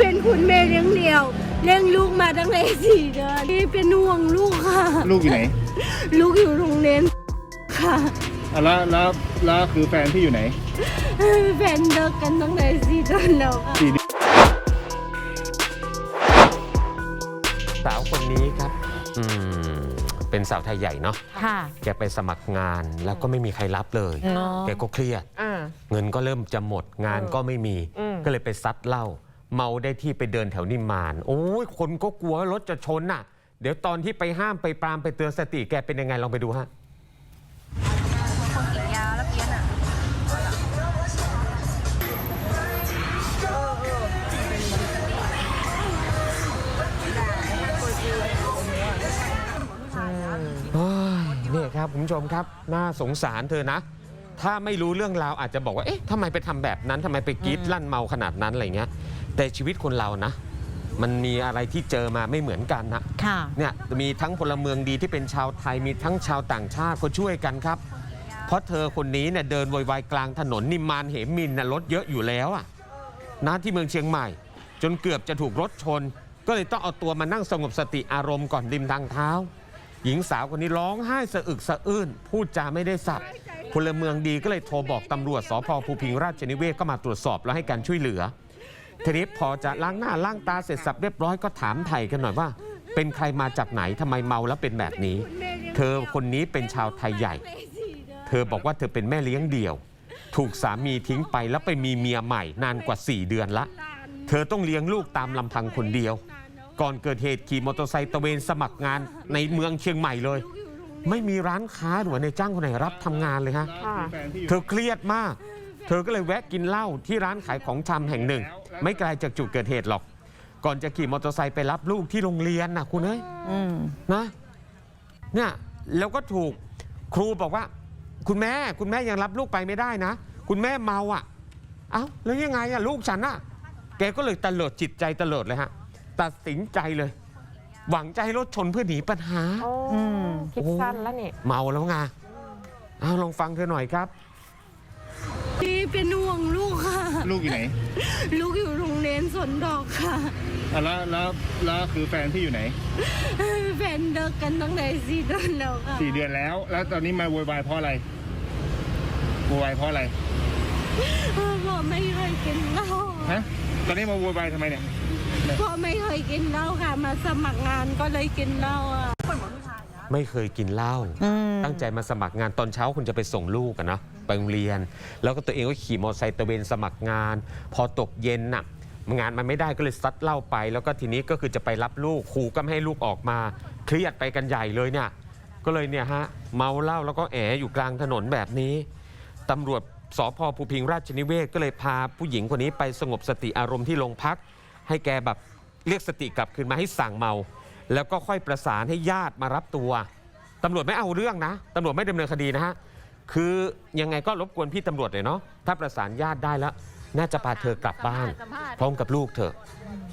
เป็นคุณแม่เลี้ยงเดี่ยว เลี้ยงลูกมาตั้งแต่สี่เดือนนี่เป็นห่วงลูกค่ะ ลูกอยู่ไหน ลูกอยู่โรงเรียนค่ะอะแล้วแล้วแล้วคือแฟนพี่อยู่ไหนแฟนเลิกกันตั้งแต่สี่เดือนแล้วค่ะ สี่เดือนสาวคนนี้ครับ อืม เป็นสาวไทยใหญ่เนาะ ค่ะแกไปสมัครงานแล้วก็ไม่มีใครรับเลยเนาะแกก็เครียด อ่า เงินก็เริ่มจะหมดงานก็ไม่มีอืมก็เลยไปซัดเหล้า เมาได้ที่ไปเดินแถวนิมมาน โอ้ยคนก็กลัวว่ารถจะชนน่ะ เดี๋ยวตอนที่ไปห้ามไปปรามไปเตือนสติแกเป็นยังไงลองไปดูฮะ คนกินยาแล้วเพี้ยนอะ โอ้ยนี่ครับคุณผู้ชมครับน่าสงสารเธอนะ ถ้าไม่รู้เรื่องราวอาจจะบอกว่าเอ๊ะทำไมไปทำแบบนั้นทำไมไปกรีดลั่นเมาขนาดนั้นอะไรเงี้ย แต่ชีวิตคนเรานะ มันมีอะไรที่เจอมาไม่เหมือนกันนะค่ะ เนี่ยมีทั้งพลเมืองดีที่เป็นชาวไทยมีทั้งชาวต่างชาติเขาช่วยกันครับ เพราะเธอคนนี้เนี่ยเดินโวยวายกลางถนนนิมมานเหมินน่ะรถเยอะอยู่แล้วอะนะที่เมืองเชียงใหม่ จนเกือบจะถูกรถชน ก็เลยต้องเอาตัวมานั่งสงบสติอารมณ์ก่อนริมทางเท้า หญิงสาวคนนี้ร้องไห้สะอึกสะอื้นพูดจาไม่ได้สับพลเมืองดีก็เลยโทรบอกตำรวจสพภูพิงราชนิเวศก็มาตรวจสอบแล้วให้การช่วยเหลือ ทีนี้พอจะล้างหน้าล้างตาเสร็จสับเรียบร้อยก็ถามไถ่กันหน่อยว่า เป็นใครมาจากไหนทำไมเมาแล้วเป็นแบบนี้ เธอคนนี้เป็นชาวไทยใหญ่ เธอบอกว่าเธอเป็นแม่เลี้ยงเดี่ยว ถูกสามีทิ้งไปแล้วไปมีเมียใหม่นานกว่า 4 เดือนละ เธอต้องเลี้ยงลูกตามลำพังคนเดียว ก่อนเกิดเหตุขี่มอเตอร์ไซค์ตะเวนสมัครงานในเมืองเชียงใหม่เลย ไม่มีร้านค้าหรือว่าในจ้างคนไหนรับทำงานเลยฮะ เธอเครียดมาก เธอก็เลยแวะกินเหล้าที่ร้านขายของชำแห่งหนึ่ง ไม่ไกลจากจุดเกิดเหตุหรอก ก่อนจะขี่มอเตอร์ไซค์ไปรับลูกที่โรงเรียนนะคุณเอ้ยอืมนะเนี่ยแล้วก็ถูกครูบอกว่า คุณแม่คุณแม่ยังรับลูกไปไม่ได้นะ คุณแม่เมาอะ เอ้าแล้วยังไงอะลูกฉันอะ แกก็เลยตะเลิดจิตใจตะเลิดเลยฮะ ตัดสินใจเลย หวังจะให้รถชนเพื่อหนีปัญหาอืม คิดสั้นแล้วนี่ เมาแล้วไงเอาลองฟังเธอหน่อยครับนี่เป็นห่วงลูกค่ะ ลูกอยู่ไหนลูกอยู่โรงเรียนสวนดอกค่ะอะแล้วแล้วแล้วคือแฟนพี่อยู่ไหนแฟนเลิกกันตั้งแต่สี่เดือนแล้วค่ะสี่เดือนแล้ว แล้วตอนนี้มาโวยวายเพราะอะไรโวยวายเพราะอะไรพ่อไม่เคยกินเหล้าฮะตอนนี้มาโวยวายทำไมเนี่ยพ่อไม่เคยกินเหล้าค่ะ มาสมัครงานก็เลยกินเหล้าอะ ไม่เคยกินเหล้าอืมตั้งใจมาสมัครงานตอนเช้าคุณจะไปส่งลูกอะนะไปโรงเรียน แล้วก็ตัวเองก็ขี่มอเตอร์ไซค์ตระเวนสมัครงาน พอตกเย็นน่ะงานมันไม่ได้ก็เลยซัดเหล้าไป แล้วก็ทีนี้ก็คือจะไปรับลูกครูก็ไม่ให้ลูกออกมา เครียดไปกันใหญ่เลยเนี่ย ก็เลยเนี่ยฮะเมาเหล้าแล้วก็แอบอยู่กลางถนนแบบนี้ตำรวจสพภูพิงราชนิเวศก็เลยพาผู้หญิงคนนี้ไปสงบสติอารมณ์ที่โรงพัก ให้แกแบบเรียกสติกลับคืนมาให้สั่งเมา แล้วก็ค่อยประสานให้ญาติมารับตัวตำรวจไม่เอาเรื่องนะตำรวจไม่ดำเนินคดีนะฮะคือยังไงก็รบกวนพี่ตำรวจหน่อยเนาะถ้าประสานญาติได้แล้ว น่าจะพาเธอกลับบ้าน พร้อมกับลูกเธอ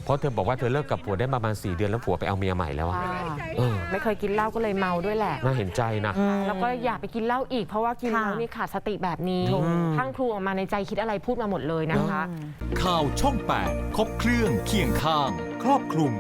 เพราะเธอบอกว่าเธอเลิกกับผัวได้ประมาณ4เดือนแล้วผัวไปเอาเมียใหม่แล้วอะเออไม่เคยกินเหล้าก็เลยเมาด้วยแหละ น่าเห็นใจนะ แล้วก็อย่าไปกินเหล้าอีกเพราะว่ากินค่ะ แล้วนี่ขาดสติแบบนี้ถูกทั้งครูออกมาในใจคิดอะไรพูดมาหมดเลยนะคะ ข่าวช่อง 8 ครบเครื่องเคียงข้าง ครอบคลุม